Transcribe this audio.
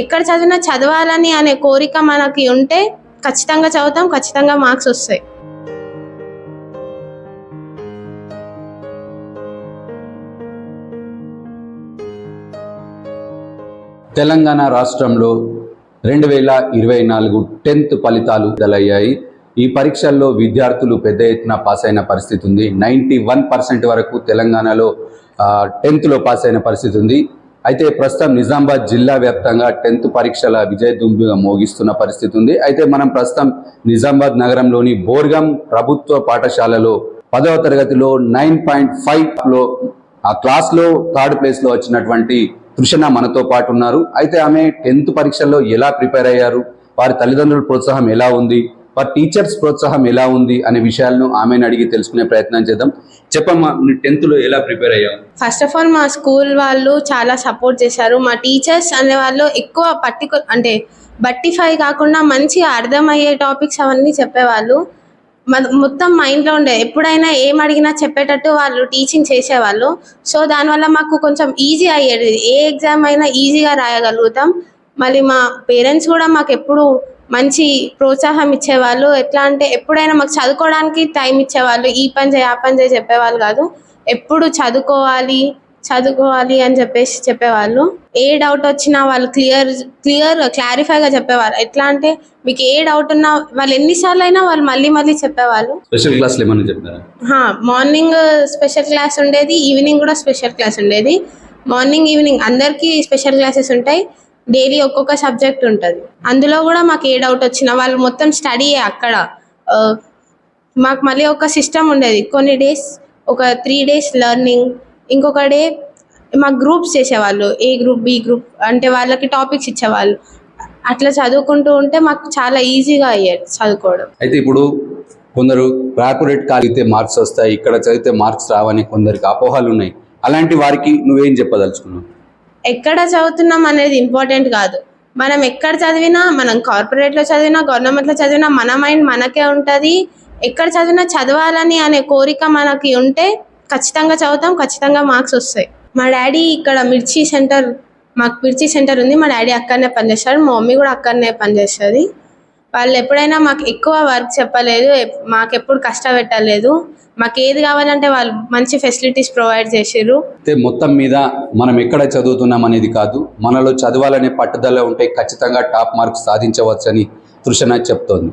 ఎక్కడ చదివినా చదవాలని అనే కోరిక మనకి ఉంటే ఖచ్చితంగా చదువుతాం ఖచ్చితంగా మార్క్స్ వస్తాయి. తెలంగాణ రాష్ట్రంలో రెండు వేల ఇరవై నాలుగు టెన్త్ ఫలితాలు విడుదలయ్యాయి. ఈ పరీక్షల్లో విద్యార్థులు పెద్ద ఎత్తున పాస్ అయిన పరిస్థితి ఉంది. నైంటీ వన్ పర్సెంట్ వరకు తెలంగాణలో టెన్త్లో పాస్ అయిన పరిస్థితి ఉంది. అయితే ప్రస్తుతం నిజామాబాద్ జిల్లా వ్యాప్తంగా టెన్త్ పరీక్షల విజయదుంబిగా మోగిస్తున్న పరిస్థితి ఉంది. అయితే మనం ప్రస్తుతం నిజామాబాద్ నగరంలోని బోర్గం ప్రభుత్వ పాఠశాలలో పదవ తరగతిలో నైన్ పాయింట్ ఫైవ్లో ఆ క్లాస్లో థర్డ్ ప్లేస్లో వచ్చినటువంటి తృషణ మనతో పాటు ఉన్నారు. అయితే ఆమె టెన్త్ పరీక్షల్లో ఎలా ప్రిపేర్ అయ్యారు? వారి తల్లిదండ్రుల ప్రోత్సాహం ఎలా ఉంది? వారి టీచర్స్ ప్రోత్సాహం ఎలా ఉంది అనే విషయాలను ఆమెను అడిగి తెలుసుకునే ప్రయత్నం చేద్దాం. చెప్పమ్మా నువ్వు టెన్త్లో ఎలా ప్రిపేర్ అయ్యావు? ఫస్ట్ ఆఫ్ ఆల్ మా స్కూల్ వాళ్ళు చాలా సపోర్ట్ చేశారు. మా టీచర్స్ అనే వాళ్ళు ఎక్కువ పర్టికులర్ అంటే బట్టిఫై కాకుండా మంచిగా అర్థమయ్యే టాపిక్స్ అవన్నీ చెప్పేవాళ్ళు. మ- మొత్తం మైండ్లో ఉండే ఎప్పుడైనా ఏం అడిగినా చెప్పేటట్టు వాళ్ళు టీచింగ్ చేసేవాళ్ళు. సో దానివల్ల మాకు కొంచెం ఈజీ అయ్యేది. ఏ ఎగ్జామ్ అయినా ఈజీగా రాయగలుగుతాం. మళ్ళీ మా పేరెంట్స్ కూడా మాకు ఎప్పుడు మంచి ప్రోత్సాహం ఇచ్చేవాళ్ళు. ఎట్లా అంటే ఎప్పుడైనా మాకు చదువుకోవడానికి టైం ఇచ్చేవాళ్ళు. ఈ పని చేయి ఆ పని చేయి చెప్పేవాళ్ళు కాదు. ఎప్పుడు చదువుకోవాలి చదువుకోవాలి అని చెప్పేసి చెప్పేవాళ్ళు. ఏ డౌట్ వచ్చినా వాళ్ళు క్లియర్ క్లియర్ క్లారిఫైగా చెప్పేవారు. ఎట్లా అంటే మీకు ఏ డౌట్ ఉన్నా వాళ్ళు ఎన్నిసార్లు అయినా వాళ్ళు మళ్ళీ మళ్ళీ చెప్పేవాళ్ళు. స్పెషల్ హా, మార్నింగ్ స్పెషల్ క్లాస్ ఉండేది ఈవినింగ్ కూడా స్పెషల్ క్లాస్ ఉండేది. మార్నింగ్ ఈవినింగ్ అందరికీ స్పెషల్ క్లాసెస్ ఉంటాయి. డైలీ ఒక్కొక్క సబ్జెక్ట్ ఉంటుంది. అందులో కూడా మాకు ఏ డౌట్ వచ్చినా వాళ్ళు మొత్తం స్టడీ అక్కడ. మాకు మళ్ళీ ఒక సిస్టమ్ ఉండేది. కొన్ని డేస్ ఒక త్రీ డేస్ లెర్నింగ్ ఇంకొక డే మాకు గ్రూప్స్ చేసేవాళ్ళు. ఏ గ్రూప్ బి గ్రూప్ అంటే వాళ్ళకి టాపిక్స్ ఇచ్చేవాళ్ళు. అట్లా చదువుకుంటూ ఉంటే మాకు చాలా ఈజీగా అయ్యేది చదువుకోవడం. అయితే ఇప్పుడు కొందరు కార్పొరేట్ కాలితే మార్క్స్ వస్తాయి ఇక్కడ చదివితే మార్క్స్ రావని కొందరికి అపోహలు ఉన్నాయి. అలాంటి వారికి నువ్వేం చెప్పదలుచుకున్నావు? ఎక్కడ చదువుతున్నాం అనేది ఇంపార్టెంట్ కాదు. మనం ఎక్కడ చదివినా మనం కార్పొరేట్లో చదివినా గవర్నమెంట్లో చదివినా మన మైండ్ మనకే ఉంటుంది. ఎక్కడ చదివినా చదవాలని అనే కోరిక మనకి ఉంటే ఖచ్చితంగా చదువుతాం ఖచ్చితంగా మార్క్స్ వస్తాయి. మా డాడీ ఇక్కడ మిర్చి సెంటర్ మాకు మిర్చి సెంటర్ ఉంది. మా డాడీ అక్కడనే పనిచేస్తాడు మా మమ్మీ కూడా అక్కడనే పనిచేస్తుంది. వాళ్ళు ఎప్పుడైనా మాకు ఎక్కువ వర్క్ చెప్పలేదు మాకెప్పుడు కష్టపెట్టలేదు. మాకు ఏది కావాలంటే వాళ్ళు మంచి ఫెసిలిటీస్ ప్రొవైడ్ చేసారు అయితే మొత్తం మీద మనం ఎక్కడ చదువుతున్నాం అనేది కాదు మనలో చదవాలనే పట్టుదల ఉంటే ఖచ్చితంగా టాప్ మార్క్స్ సాధించవచ్చని తృషణ చెప్తోంది.